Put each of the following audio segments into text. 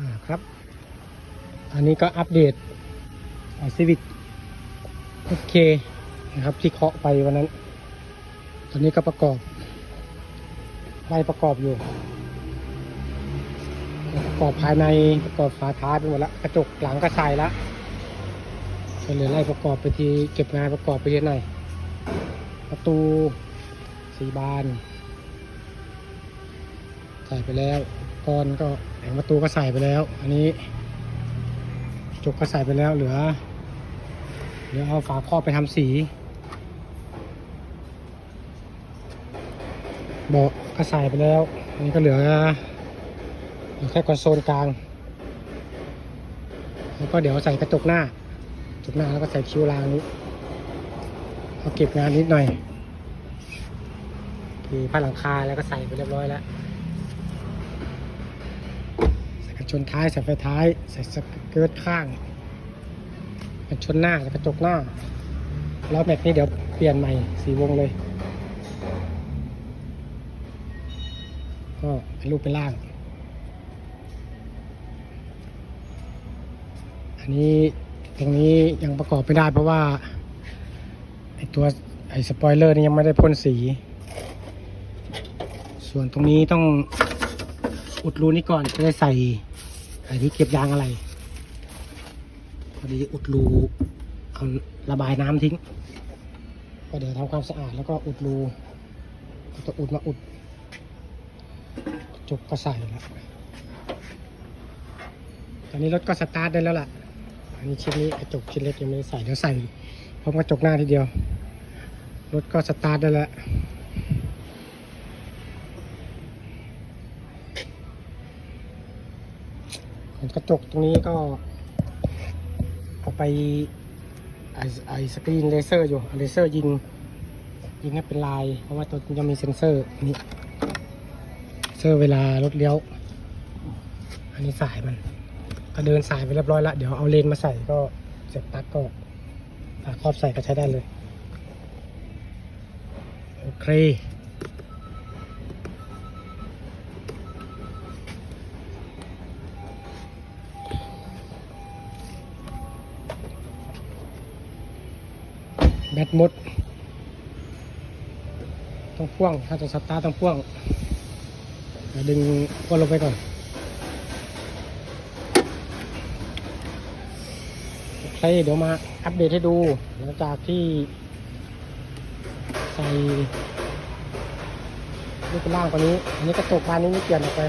อ่าครับ อันนี้ก็อัปเดตซีวิกโอเคนะครับที่เคาะไปวันนั้น ตอนนี้ก็ประกอบไล่ประกอบอยู่ ประกอบภายในประกอบฝาท้ายไปหมดละกระจกหลังก็ใส่ละก็เหลือไล่ประกอบไปทีเก็บงานประกอบไปที่ไหนประตูสีบานใส่ไปแล้ว กรอนก็แผงประตูก็ใส่ไปแล้ว อันนี้กระจกก็ใส่ไปแล้วเหลือเหลือเอาฝาครอบไปทำสีเบาะก็ใส่ไปแล้วอันนี้ก็เหลือเหลือแค่คอนโซลกลาง แล้วก็เดี๋ยวใส่กระจกหน้า กระจกหน้าแล้วก็ใส่คิ้วรางนี้เอาเก็บงานนิดหน่อยคือผ้าหลังคาแล้วก็ใส่ไปเรียบร้อยแล้ว กระชนท้ายใส่ไฟท้าย ใส่สเกิร์ตข้างกระชนหน้าใส่กระจกหน้าล้อแม็กนี่เดี๋ยวเปลี่ยนใหม่สีวงเลย ก็เป็นรูปเป็นร่าง อันนี้ตรงนี้ยังประกอบไม่ได้เพราะว่าไอตัวไอสปอยเลอร์นี่ยังไม่ได้พ่นสี ส่วนตรงนี้ต้องอุดรูนี้ก่อนจะได้ใส่ ไอ้ที่เก็บยางอะไร พอดีอุดรูเอาระบายน้ำทิ้ง ก็เดี๋ยวทำความสะอาดแล้วก็อุดรูก็จะอุดมาอุดจบก็ใส่แล้วตอนนี้รถก็สตาร์ทได้แล้วล่ะ อันนี้ชิ้นนี้กระจกชิ้นเล็กยังไม่ได้ใส่เดี๋ยวใส่พร้อมกระจกหน้าทีเดียว รถก็สตาร์ทได้แล้ว ส่วน กระจกตรงนี้ก็ เอาไปไอไอสกรีนเลเซอร์อยู่เลเซอร์ยิงยิงให้เป็นลาย เพราะว่าตัวจะมีเซ็นเซอร์นี่เซอร์เวลารถเลี้ยว อันนี้สายมันก็เดินสายไปเรียบร้อยล้วเดี๋ยวเอาเลนมาใส่ก็เสร็จตัดก็ฝาครอบใส่ก็ใช้ได้เลย โอเค แบตหมด ต้องพ่วง ถ้าจะสตาร์ต้องพ่วงดึงพ่วงลงไปก่อน โอเค เดี๋ยวมาอัปเดตให้ดู หลังจากที่ ใส่ลูกเป็นล่างกว่านี้ อันนี้กระจกบานนี้ไม่เปลี่ยนออกไป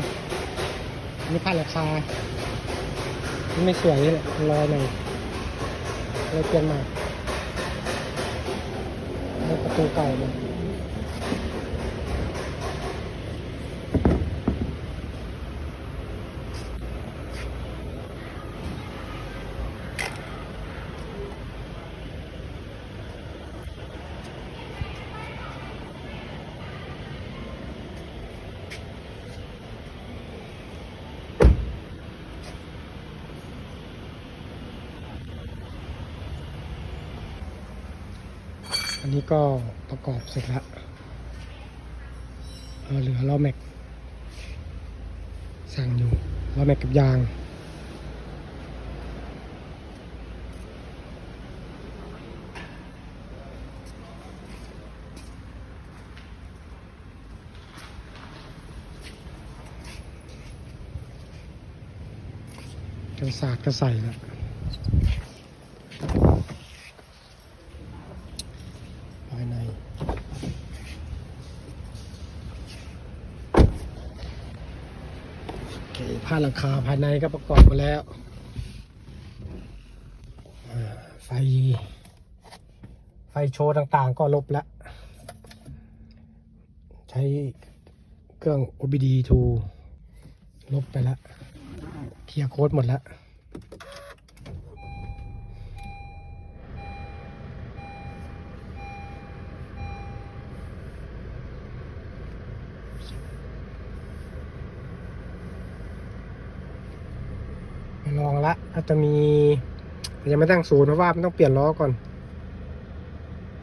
อันนี้ผ้าหลังคานี่ไม่สวยเลยรอยหน่อยเลยเปลี่ยนใหม่ ในประ อันนี้ก็ประกอบเสร็จแล้วเเหลือล้อแม็ก สั่งอยู่ล้อแม็กกับยางกันศาสตร์ก็ใส่แล้ว ภายใน โอเค ผ้าหลังคาภายในก็ประกอบมาแล้วไฟ ไฟโชว์ต่างๆก็ลบแล้ว ใช้เครื่อง OBD 2 ลบไปแล้วเคลียร์โค้ดหมดแล้ว ลองละอาจจะมียังไม่ตั้งศูนย์เพราะว่ามันต้องเปลี่ยนล้อก่อน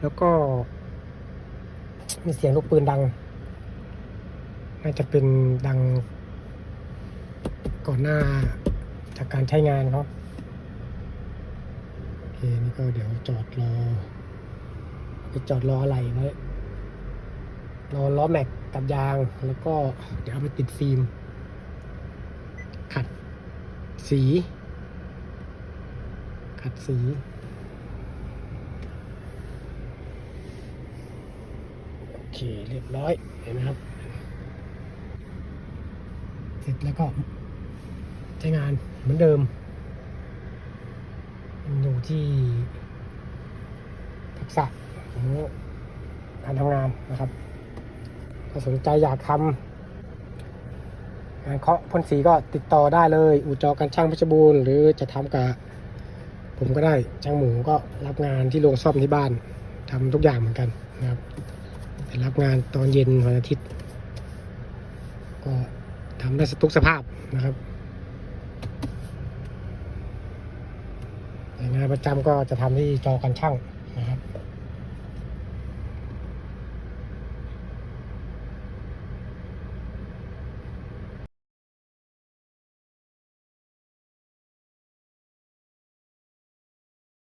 แล้วก็ มีเสียงลูกปืนดัง น่าจะเป็นดัง ก่อนหน้าจากการใช้งานเขาโอเค นี่ก็เดี๋ยวจอดรอไปจอดรออะไรไว้รอล้อแม็กกับยาง แล้วก็เดี๋ยวเอาไปติดฟิล์ม สี ขัดสี โอเค เรียบร้อย เห็นไหมครับ เสร็จแล้วก็ใช้งานเหมือนเดิมอยู่ที่ทักษะของการทำงานนะครับ ถ้าสนใจอยากทำ งานเคาะพ่นสีก็ติดต่อได้เลย อู่จอกันช่างเพชรบูรณ์หรือจะทำกับผมก็ได้ช่างหมูก็รับงานที่โรงซ่อมที่บ้านทำทุกอย่างเหมือนกันนะครับแต่รับงานตอนเย็นวันอาทิตย์ ก็ทำได้ทุกสภาพนะครับงานประจำก็จะทำที่จอกันช่าง